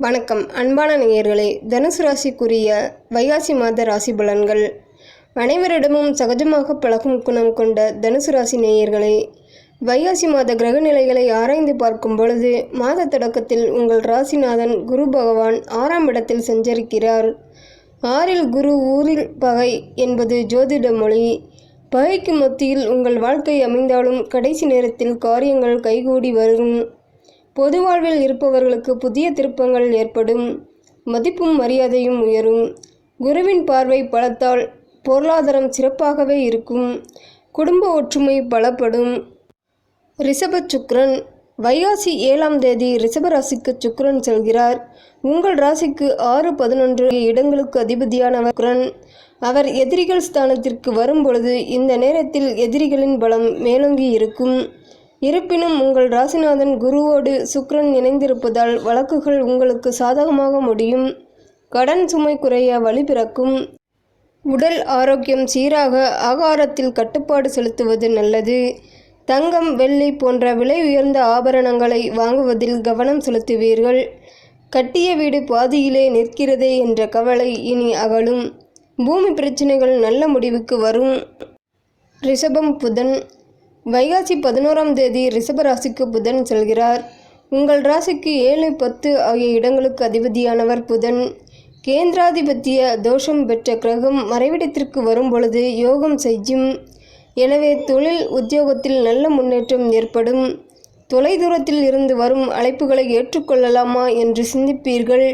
வணக்கம். அன்பான நேயர்களே தனுசு ராசிக்குரிய வைகாசி மாத ராசி பலன்கள். அனைவரிடமும் சகஜமாக பழகும் குணம் கொண்ட தனுசு ராசி நேயர்களே வைகாசி மாத கிரக நிலைகளை ஆராய்ந்து பார்க்கும் பொழுது மாத தொடக்கத்தில் உங்கள் ராசிநாதன் குரு பகவான் ஆறாம் இடத்தில் சஞ்சரிக்கிறார். ஆறில் குரு ஊரில் பகை என்பது ஜோதிட மொழி. பகைக்கு மத்தியில் உங்கள் வாழ்க்கை அமைந்தாலும் கடைசி நேரத்தில் காரியங்கள் கைகூடி வரும். பொது வாழ்வில் இருப்பவர்களுக்கு புதிய திருப்பங்கள் ஏற்படும். மதிப்பும் மரியாதையும் உயரும். குருவின் பார்வை பலத்தால் பொருளாதாரம் சிறப்பாகவே இருக்கும். குடும்ப ஒற்றுமை பலப்படும். ரிஷப சுக்ரன் வைகாசி ஏழாம் தேதி ரிஷப ராசிக்கு சுக்கிரன் செல்கிறார். உங்கள் ராசிக்கு ஆறு பதினொன்று இடங்களுக்கு அதிபதியானவர் சுக்கிரன் அவர் எதிரிகள் ஸ்தானத்திற்கு வரும் பொழுது இந்த நேரத்தில் எதிரிகளின் பலம் மேலோங்கி இருக்கும். இருப்பினும் உங்கள் ராசிநாதன் குருவோடு சுக்ரன் இணைந்திருப்பதால் வழக்குகள் உங்களுக்கு சாதகமாக முடியும். கடன் சுமை குறைய வழி பிறக்கும். உடல் ஆரோக்கியம் சீராக ஆகாரத்தில் கட்டுப்பாடு செலுத்துவது நல்லது. தங்கம் வெள்ளி போன்ற விலை உயர்ந்த ஆபரணங்களை வாங்குவதில் கவனம் செலுத்துவீர்கள். கட்டிய வீடு பாதியிலே நிற்கிறதே என்ற கவலை இனி அகலும். பூமி பிரச்சனைகள் நல்ல முடிவுக்கு வரும். ரிஷபம் புதன். வைகாசி பதினோராம் தேதி ரிஷபராசிக்கு புதன் செல்கிறார். உங்கள் ராசிக்கு ஏழு பத்து ஆகிய இடங்களுக்கு அதிபதியானவர் புதன். கேந்திராதிபத்திய தோஷம் பெற்ற கிரகம் மறைவிடத்திற்கு வரும் பொழுது யோகம் செய்யும். எனவே தொழில் உத்தியோகத்தில் நல்ல முன்னேற்றம் ஏற்படும். தொலைதூரத்தில் இருந்து வரும் அழைப்புகளை ஏற்றுக்கொள்ளலாமா என்று சிந்திப்பீர்கள்.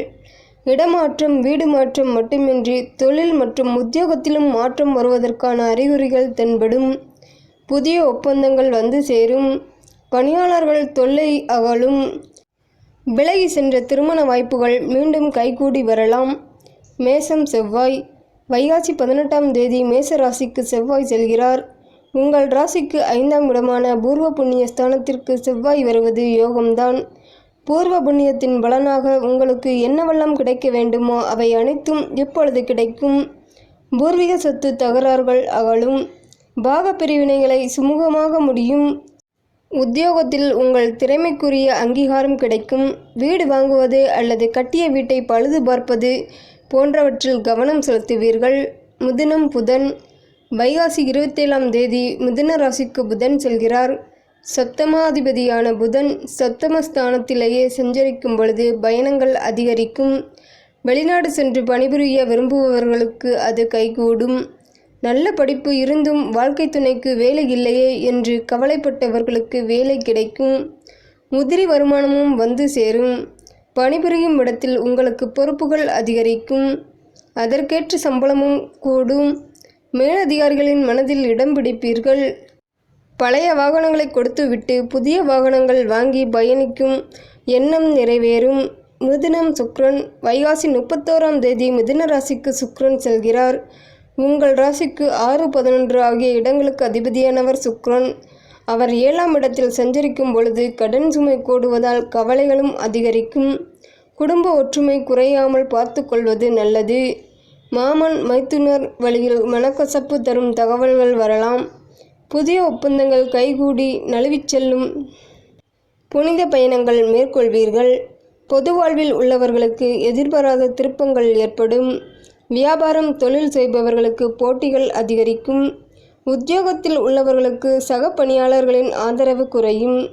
இடமாற்றம் வீடு மாற்றம் மட்டுமின்றி தொழில் மற்றும் உத்தியோகத்திலும் மாற்றம் வருவதற்கான அறிகுறிகள் தென்படும். புதிய ஒப்பந்தங்கள் வந்து சேரும். பணியாளர்கள் தொல்லை அகலும். விலகி சென்ற திருமண வாய்ப்புகள் மீண்டும் கைகூடி வரலாம். மேசம் செவ்வாய். வைகாசி பதினெட்டாம் தேதி மேச ராசிக்கு செவ்வாய் செல்கிறார். உங்கள் ராசிக்கு ஐந்தாம் இடமான பூர்வ புண்ணிய ஸ்தானத்திற்கு செவ்வாய் வருவது யோகம்தான். பூர்வ புண்ணியத்தின் பலனாக உங்களுக்கு என்னவெல்லாம் கிடைக்க வேண்டுமோ அவை அனைத்தும் இப்பொழுது கிடைக்கும். பூர்வீக சொத்து தகராறுகள் அகலும். பாக பிரிவினைகளை சுமூகமாக முடியும். உத்தியோகத்தில் உங்கள் திறமைக்குரிய அங்கீகாரம் கிடைக்கும். வீடு வாங்குவது அல்லது கட்டிய வீட்டை பழுது பார்ப்பது போன்றவற்றில் கவனம் செலுத்துவீர்கள். முதினம் புதன். வைகாசி இருபத்தேழாம் தேதி மிதுன ராசிக்கு புதன் செல்கிறார். சப்தமாதிபதியான புதன் சப்தமஸ்தானத்திலேயே சஞ்சரிக்கும் பொழுது பயணங்கள் அதிகரிக்கும். வெளிநாடு சென்று பணிபுரிய விரும்புபவர்களுக்கு அது கைகூடும். நல்ல படிப்பு இருந்தும் வாழ்க்கை துணைக்கு வேலை இல்லையே என்று கவலைப்பட்டவர்களுக்கு வேலை கிடைக்கும். முதிரி வருமானமும் வந்து சேரும். பணிபுரியும் இடத்தில் உங்களுக்கு பொறுப்புகள் அதிகரிக்கும். அதற்கேற்ற சம்பளமும் கூடும். மேலதிகாரிகளின் மனதில் இடம் பிடிப்பீர்கள். பழைய வாகனங்களை கொடுத்துவிட்டு புதிய வாகனங்கள் வாங்கி பயணிக்கும் எண்ணம் நிறைவேறும். மிதுனம் சுக்ரன் வைகாசி முப்பத்தோராம் தேதி மிதுன ராசிக்கு சுக்ரன் செல்கிறார். உங்கள் ராசிக்கு ஆறு பதினொன்று ஆகிய இடங்களுக்கு அதிபதியானவர் சுக்ரன். அவர் ஏழாம் இடத்தில் சஞ்சரிக்கும் பொழுது கடன் சுமை கூடுவதால் கவலைகளும் அதிகரிக்கும். குடும்ப ஒற்றுமை குறையாமல் பார்த்து கொள்வது நல்லது. மாமன் மைத்துனர் வழியில் மனக்கசப்பு தரும் தகவல்கள் வரலாம். புதிய ஒப்பந்தங்கள் கைகூடி நழுவிச் செல்லும் புனித பயணங்கள் மேற்கொள்வீர்கள். பொது வாழ்வில் உள்ளவர்களுக்கு எதிர்பாராத திருப்பங்கள் ஏற்படும். வியாபாரம் தொழில் செய்பவர்களுக்கு போட்டிகள் அதிகரிக்கும். உத்தியோகத்தில் உள்ளவர்களுக்கு சக பணியாளர்களின் ஆதரவு குறையும்.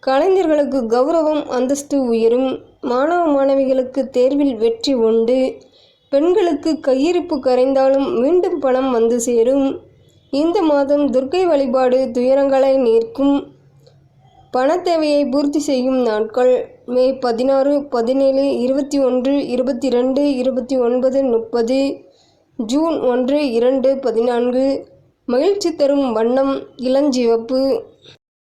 கலைஞர்களுக்கு கௌரவம் அந்தஸ்து உயரும். மாணவ மாணவிகளுக்கு தேர்வில் வெற்றி உண்டு. பெண்களுக்கு கையிருப்பு கரைந்தாலும் மீண்டும் பணம் வந்து சேரும். இந்த மாதம் துர்க்கை வழிபாடு துயரங்களை நீர்க்கும். பண தேவையை பூர்த்தி செய்யும் நாட்கள். மே பதினாறு பதினேழு இருபத்தி ஒன்று இருபத்தி ரெண்டு இருபத்தி ஒன்பது முப்பது ஜூன் ஒன்று இரண்டு பதினான்கு. மகிழ்ச்சி தரும் வண்ணம் இளஞ்சிவப்பு.